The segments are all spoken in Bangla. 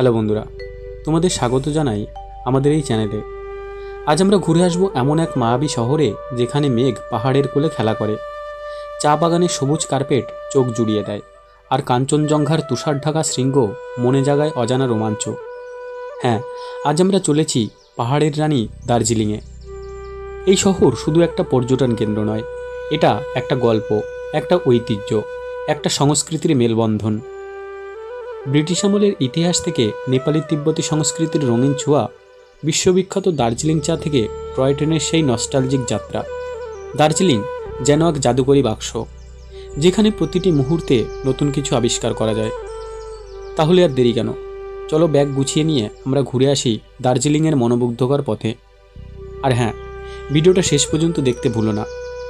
হ্যালো বন্ধুরা, তোমাদের স্বাগত জানাই আমাদের এই চ্যানেলে। আজ আমরা ঘুরে আসব এমন এক মায়াবী শহরে যেখানে মেঘ পাহাড়ের কোলে খেলা করে। চা বাগানে সবুজ কার্পেট চোখ জুড়িয়ে দেয় আর কাঞ্চনজঙ্ঘার তুষার ঢাকা শৃঙ্গ মনে জাগায় অজানা রোমাঞ্চ। হ্যাঁ আজ আমরা চলেছি পাহাড়ের রানী দার্জিলিংয়ে। এই শহর শুধু একটা পর্যটন কেন্দ্র নয়, এটা একটা গল্প, একটা ঐতিহ্য, একটা সংস্কৃতির মেলবন্ধন। ব্রিটিশ আমলের ইতিহাস থেকে নেপালি তিব্বতী সংস্কৃতির রঙিন ছোঁয়া, বিশ্ববিখ্যাত দার্জিলিং চা থেকে টয় ট্রেনের সেই নস্টালজিক যাত্রা। দার্জিলিং যেন এক জাদুকরী বাক্স, যেখানে প্রতিটি মুহূর্তে নতুন কিছু আবিষ্কার করা যায়। তাহলে আর দেরি কেন? চলো ব্যাগ গুছিয়ে নিয়ে আমরা ঘুরে আসি দার্জিলিংয়ের মনোমুগ্ধকর পথে। আর হ্যাঁ ভিডিওটা শেষ পর্যন্ত দেখতে ভুলো না,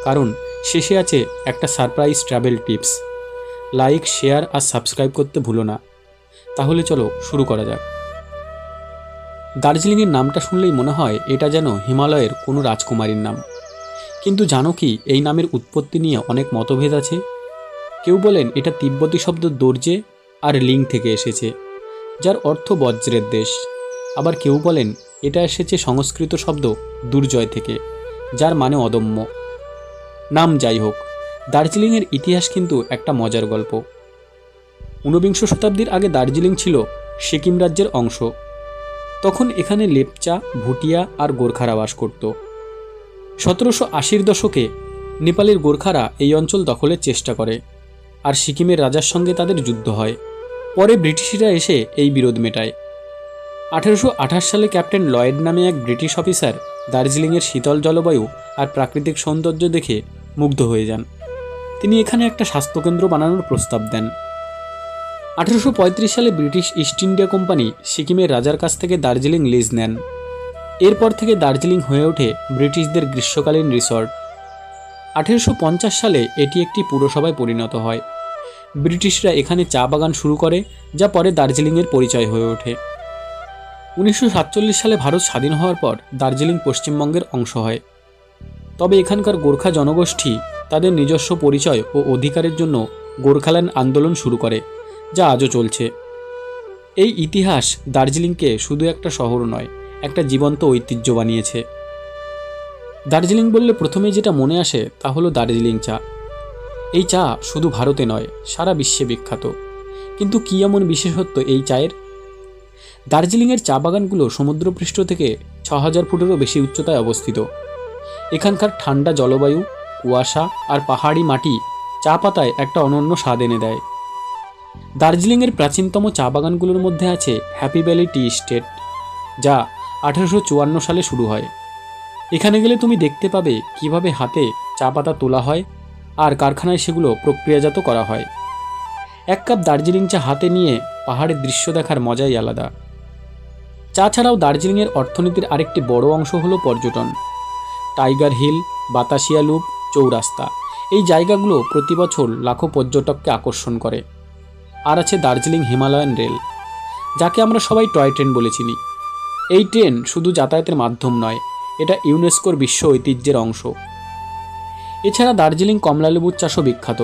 কারণ শেষে আছে একটা surprise travel tips. Like, share আর সাবস্ক্রাইব করতে ভুলো না। তাহলে চলো শুরু করা যাক। দার্জিলিংয়ের নামটা শুনলেই মনে হয় এটা যেন হিমালয়ের কোনো রাজকুমারীর নাম। কিন্তু জানো কি, এই নামের উৎপত্তি নিয়ে অনেক মতভেদ আছে। কেউ বলেন এটা তিব্বতী শব্দ দর্জে আর লিং থেকে এসেছে, যার অর্থ বজ্রের দেশ। আবার কেউ বলেন এটা এসেছে সংস্কৃত শব্দ দুর্জয় থেকে, যার মানে অদম্য। নাম যাই হোক, দার্জিলিংয়ের ইতিহাস কিন্তু একটা মজার গল্প। ঊনবিংশ শতাব্দীর আগে দার্জিলিং ছিল সিকিম রাজ্যের অংশ। তখন এখানে লেপচা, ভুটিয়া আর গোর্খারা বাস করত। সতেরোশো আশির দশকে নেপালের গোর্খারা এই অঞ্চল দখলের চেষ্টা করে, আর সিকিমের রাজার সঙ্গে তাদের যুদ্ধ হয়। পরে ব্রিটিশরা এসে এই বিরোধ মেটায়। আঠেরোশো আঠাশ সালে ক্যাপ্টেন লয়েড নামে এক ব্রিটিশ অফিসার দার্জিলিংয়ের শীতল জলবায়ু আর প্রাকৃতিক সৌন্দর্য দেখে মুগ্ধ হয়ে যান। তিনি এখানে একটা স্বাস্থ্যকেন্দ্র বানানোর প্রস্তাব দেন। আঠেরোশো পঁয়ত্রিশ সালে ব্রিটিশ ইস্ট ইন্ডিয়া কোম্পানি সিকিমের রাজার কাছ থেকে দার্জিলিং লিজ নেন। এরপর থেকে দার্জিলিং হয়ে ওঠে ব্রিটিশদের গ্রীষ্মকালীন রিসর্ট। আঠেরোশো পঞ্চাশ সালে এটি একটি পুরসভায় পরিণত হয়। ব্রিটিশরা এখানে চা বাগান শুরু করে, যা পরে দার্জিলিংয়ের পরিচয় হয়ে ওঠে। উনিশশো সাতচল্লিশ সালে ভারত স্বাধীন হওয়ার পর দার্জিলিং পশ্চিমবঙ্গের অংশ হয়। তবে এখানকার গোর্খা জনগোষ্ঠী তাদের নিজস্ব পরিচয় ও অধিকারের জন্য গোর্খাল্যান্ড আন্দোলন শুরু করে। যা আজও চলছে। এই ইতিহাস দার্জিলিংকে শুধু একটা শহর নয়, একটা জীবন্ত ঐতিহ্য বানিয়েছে। দার্জিলিং বললে প্রথমেই যেটা মনে আসে তা হলো দার্জিলিং চা। এই চা শুধু ভারতে নয়, সারা বিশ্বে বিখ্যাত। কিন্তু কী এমন বিশেষত্ব এই চায়ের? দার্জিলিংয়ের চা বাগানগুলো সমুদ্রপৃষ্ঠ থেকে ছ হাজার ফুটেরও বেশি উচ্চতায় অবস্থিত। এখানকার ঠান্ডা জলবায়ু, কুয়াশা আর পাহাড়ি মাটি চা পাতায় একটা অনন্য স্বাদ এনে দেয়। দার্জিলিংয়ের প্রাচীনতম চা বাগানগুলোর মধ্যে আছে হ্যাপি ভ্যালি টি স্টেট যা আঠেরোশো চুয়ান্ন সালে শুরু হয়। এখানে গেলে তুমি দেখতে পাবে কীভাবে হাতে চা পাতা তোলা হয় আর কারখানায় সেগুলো প্রক্রিয়াজাত করা হয়। এক কাপ দার্জিলিং চা হাতে নিয়ে পাহাড়ের দৃশ্য দেখার মজাই আলাদা। চা ছাড়াও দার্জিলিংয়ের অর্থনীতির আরেকটি বড় অংশ হলো পর্যটন। Tiger Hill, Batasia Loop, Chowrasta, এই জায়গাগুলো প্রতি বছর লাখো পর্যটককে আকর্ষণ করে। আর আছে দার্জিলিং হিমালয়ান রেল, যাকে আমরা সবাই টয় ট্রেন বলে চিনি। এই ট্রেন শুধু যাতায়াতের মাধ্যম নয়, এটা ইউনেস্কোর বিশ্ব ঐতিহ্যের অংশ। এছাড়া দার্জিলিং কমলালেবুর চাষও বিখ্যাত।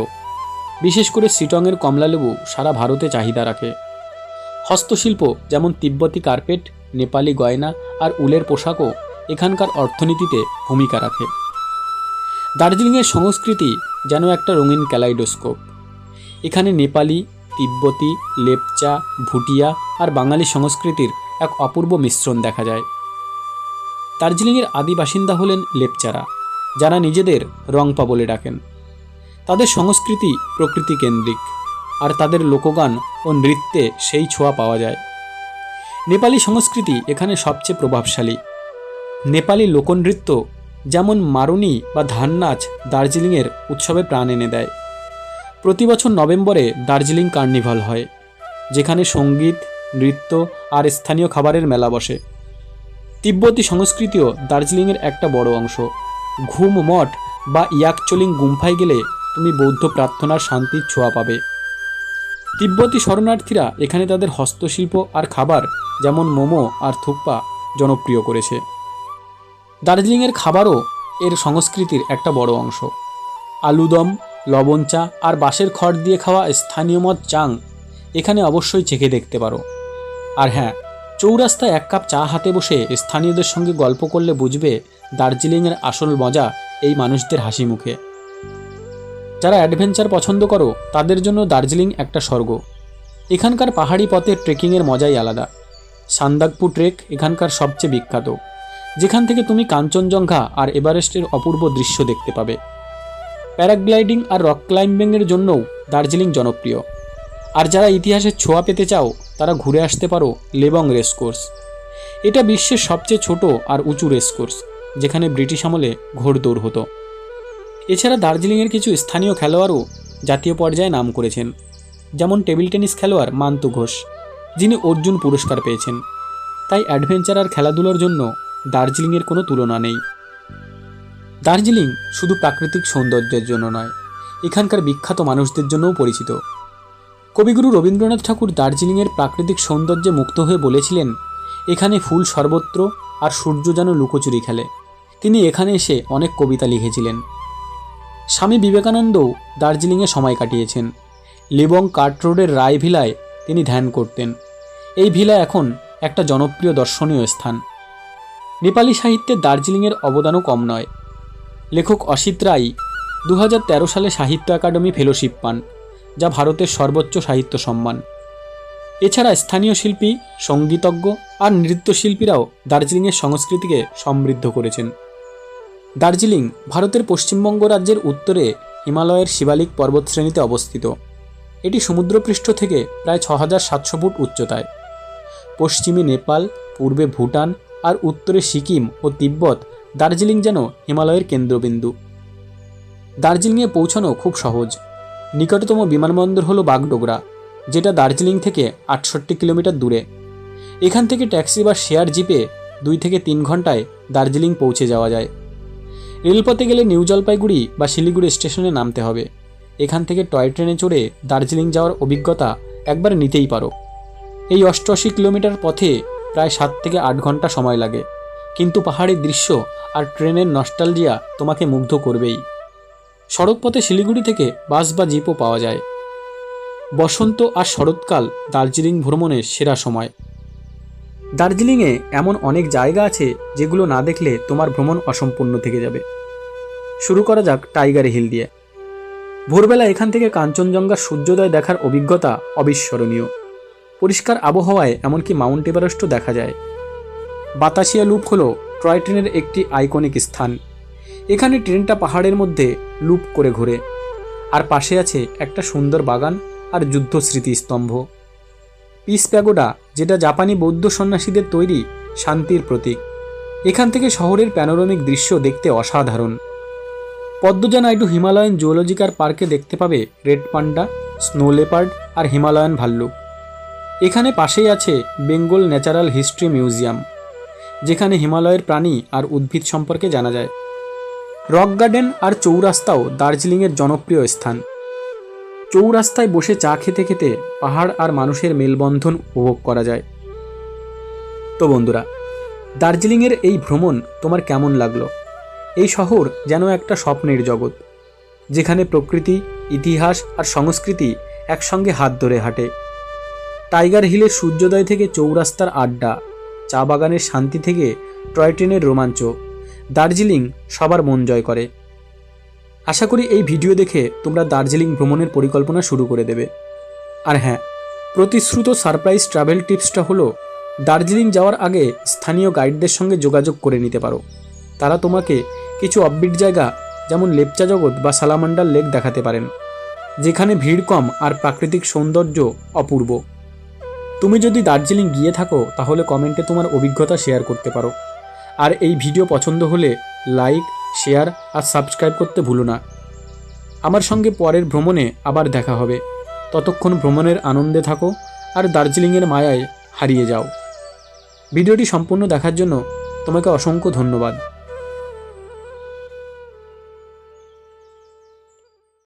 বিশেষ করে সিটংয়ের কমলালেবু সারা ভারতে চাহিদা রাখে। হস্তশিল্প যেমন তিব্বতী কার্পেট, নেপালি গয়না আর উলের পোশাকও এখানকার অর্থনীতিতে ভূমিকা রাখে। দার্জিলিংয়ের সংস্কৃতি যেন একটা রঙিন ক্যালাইডোস্কোপ। এখানে নেপালি তিব্বতী, লেপচা, ভুটিয়া আর বাঙালি সংস্কৃতির এক অপূর্ব মিশ্রণ দেখা যায়। দার্জিলিংয়ের আদি বাসিন্দা হলেন লেপচারা, যারা নিজেদের রংপা বলে ডাকেন। তাদের সংস্কৃতি প্রকৃতি কেন্দ্রিক আর তাদের লোকগান ও নৃত্যে সেই ছোঁয়া পাওয়া যায়। নেপালি সংস্কৃতি এখানে সবচেয়ে প্রভাবশালী। নেপালি লোকনৃত্য যেমন মারুনি বা ধান নাচ দার্জিলিংয়ের উৎসবে প্রাণ এনে দেয়। প্রতি বছর নভেম্বরে দার্জিলিং কার্নিভাল হয়, যেখানে সংগীত, নৃত্য আর স্থানীয় খাবারের মেলা বসে। তিব্বতী সংস্কৃতিও দার্জিলিংয়ের একটা বড় অংশ। ঘুম মঠ বা ইয়াকচলিং গুম্ফায় গেলে তুমি বৌদ্ধ প্রার্থনার শান্তির ছোঁয়া পাবে। তিব্বতী শরণার্থীরা এখানে তাদের হস্তশিল্প আর খাবার, যেমন মোমো আর থুপ্পা, জনপ্রিয় করেছে। দার্জিলিংয়ের খাবারও এর সংস্কৃতির একটা বড় অংশ। আলুদম লবণ চা আর বাঁশের খড় দিয়ে খাওয়া স্থানীয় মদ চাং। এখানে অবশ্যই চেখে দেখতে পারো। আর হ্যাঁ চৌরাস্তায় এক কাপ চা হাতে বসে স্থানীয়দের সঙ্গে গল্প করলে বুঝবে দার্জিলিংয়ের আসল মজা এই মানুষদের হাসি মুখে যারা অ্যাডভেঞ্চার পছন্দ করো, তাদের জন্য দার্জিলিং একটা স্বর্গ। এখানকার পাহাড়ি পথে ট্রেকিংয়ের মজাই আলাদা। সান্দাকপু ট্রেক এখানকার সবচেয়ে বিখ্যাত। যেখান থেকে তুমি কাঞ্চনজঙ্ঘা আর এভারেস্টের অপূর্ব দৃশ্য দেখতে পাবে। প্যারাগ্লাইডিং আর রক ক্লাইম্বিংয়ের জন্যও দার্জিলিং জনপ্রিয়। আর যারা ইতিহাসের ছোঁয়া পেতে চাও, তারা ঘুরে আসতে পারো লেবং রেস কোর্স। এটা বিশ্বের সবচেয়ে ছোট আর উঁচু রেস কোর্স, যেখানে ব্রিটিশ আমলে ঘোড়দৌড় হতো। এছাড়া দার্জিলিংয়ের কিছু স্থানীয় খেলোয়াড়ও জাতীয় পর্যায়ে নাম করেছেন, যেমন টেবিল টেনিস খেলোয়াড় মান্তু ঘোষ, যিনি অর্জুন পুরস্কার পেয়েছেন। তাই অ্যাডভেঞ্চার আর খেলাধুলার জন্য দার্জিলিংয়ের কোনো তুলনা নেই। দার্জিলিং শুধু প্রাকৃতিক সৌন্দর্যের জন্য নয়, এখানকার বিখ্যাত মানুষদের জন্যও পরিচিত। কবিগুরু রবীন্দ্রনাথ ঠাকুর দার্জিলিংয়ের প্রাকৃতিক সৌন্দর্যে মুক্ত হয়ে বলেছিলেন, এখানে ফুল সর্বত্র আর সূর্য যেন লুকোচুরি খেলে। তিনি এখানে এসে অনেক কবিতা লিখেছিলেন। স্বামী বিবেকানন্দও দার্জিলিংয়ে সময় কাটিয়েছেন। লিবং কার্ট রোডের রায় ভিলায় তিনি ধ্যান করতেন। এই ভিলা এখন একটা জনপ্রিয় দর্শনীয় স্থান। নেপালি সাহিত্যে দার্জিলিংয়ের অবদানও কম নয়। লেখক অসিত রায় দু হাজার তেরো সালে সাহিত্য একাডেমি ফেলোশিপ পান, যা ভারতের সর্বোচ্চ সাহিত্য সম্মান। এছাড়া স্থানীয় শিল্পী, সঙ্গীতজ্ঞ আর নৃত্যশিল্পীরাও দার্জিলিংয়ের সংস্কৃতিকে সমৃদ্ধ করেছেন। দার্জিলিং ভারতের পশ্চিমবঙ্গ রাজ্যের উত্তরে হিমালয়ের শিবালিক পর্বতশ্রেণীতে অবস্থিত। এটি সমুদ্রপৃষ্ঠ থেকে প্রায় ছ হাজার সাতশো ফুট উচ্চতায়। পশ্চিমে নেপাল, পূর্বে ভুটান আর উত্তরে সিকিম ও তিব্বত দার্জিলিং যেন হিমালয়ের কেন্দ্রবিন্দু। দার্জিলিংয়ে পৌঁছানো খুব সহজ। নিকটতম বিমানবন্দর হলো বাগডোগরা, যেটা দার্জিলিং থেকে আটষট্টি কিলোমিটার দূরে। এখান থেকে ট্যাক্সি বা শেয়ার জিপে দুই থেকে তিন ঘন্টায় দার্জিলিং পৌঁছে যাওয়া যায়। রেলপথে গেলে নিউ জলপাইগুড়ি বা শিলিগুড়ি স্টেশনে নামতে হবে। এখান থেকে টয় ট্রেনে চড়ে দার্জিলিং যাওয়ার অভিজ্ঞতা একবার নিতেই পারো। এই অষ্টআশি কিলোমিটার পথে প্রায় সাত থেকে আট ঘণ্টা সময় লাগে। কিন্তু পাহাড়ের দৃশ্য আর ট্রেনের নস্টালজিয়া তোমাকে মুগ্ধ করবেই। সড়কপথে শিলিগুড়ি থেকে বাস বা জিপও পাওয়া যায়। বসন্ত আর শরৎকাল দার্জিলিং ভ্রমণের সেরা সময়। দার্জিলিংয়ে এমন অনেক জায়গা আছে যেগুলো না দেখলে তোমার ভ্রমণ অসম্পূর্ণ থেকে যাবে। শুরু করা যাক টাইগার হিল দিয়ে। ভোরবেলা এখান থেকে কাঞ্চনজঙ্ঘার সূর্যোদয় দেখার অভিজ্ঞতা অবিস্মরণীয়। পরিষ্কার আবহাওয়ায় এমনকি মাউন্ট এভারেস্টও দেখা যায়। বাতাসিয়া লুপ হলো টয় ট্রেনের একটি আইকনিক স্থান। এখানে ট্রেনটা পাহাড়ের মধ্যে লুপ করে ঘোরে। আর পাশে আছে একটা সুন্দর বাগান আর যুদ্ধ স্মৃতিস্তম্ভ। পিস প্যাগোডা, যেটা জাপানি বৌদ্ধ সন্ন্যাসীদের তৈরি, শান্তির প্রতীক। এখান থেকে শহরের প্যানোরামিক দৃশ্য দেখতে অসাধারণ। পদ্মজা নাইডু হিমালয়ান জুওলজিক্যাল পার্কে দেখতে পাবে রেড পান্ডা, স্নো লেপার্ড আর হিমালয়ান ভাল্লুক। এখানে পাশেই আছে বেঙ্গল ন্যাচারাল হিস্ট্রি মিউজিয়াম। যেখানে হিমালয়ের প্রাণী আর উদ্ভিদ সম্পর্কে জানা যায়। রক গার্ডেন আর চৌরাস্তাও দার্জিলিংয়ের জনপ্রিয় স্থান। চৌরাস্তায় বসে চা খেতে খেতে পাহাড় আর মানুষের মেলবন্ধন উপভোগ করা যায়। তো বন্ধুরা, দার্জিলিংয়ের এই ভ্রমণ তোমার কেমন লাগল? এই শহর যেন একটা স্বপ্নের জগৎ, যেখানে প্রকৃতি, ইতিহাস আর সংস্কৃতি একসঙ্গে হাত ধরে হাঁটে। টাইগার হিলের সূর্যোদয় থেকে চৌরাস্তার আড্ডা চা বাগানের শান্তি থেকে টয় ট্রেনের রোমাঞ্চ। দার্জিলিং সবার মন জয় করে। আশা করি এই ভিডিও দেখে তোমরা দার্জিলিং ভ্রমণের পরিকল্পনা শুরু করে দেবে। আর হ্যাঁ প্রতিশ্রুত সারপ্রাইজ ট্রাভেল টিপসটা হলো, দার্জিলিং যাওয়ার আগে স্থানীয় গাইডদের সঙ্গে যোগাযোগ করে নিতে পারো। তারা তোমাকে কিছু অববিট জায়গা, যেমন লেপচা জগৎ বা সালামান্ডার লেক দেখাতে পারেন, যেখানে ভিড় কম আর প্রাকৃতিক সৌন্দর্য অপূর্ব। তুমি যদি দার্জিলিং গিয়ে থাকো, তাহলে কমেন্টে তোমার অভিজ্ঞতা শেয়ার করতে পারো। আর এই ভিডিও পছন্দ হলে লাইক, শেয়ার আর সাবস্ক্রাইব করতে ভুলো না। আমার সঙ্গে পরের ভ্রমণে আবার দেখা হবে। ততক্ষণ ভ্রমণের আনন্দে থাকো আর দার্জিলিংয়ের মায়ায় হারিয়ে যাও। ভিডিওটি সম্পূর্ণ দেখার জন্য তোমাকে অসংখ্য ধন্যবাদ।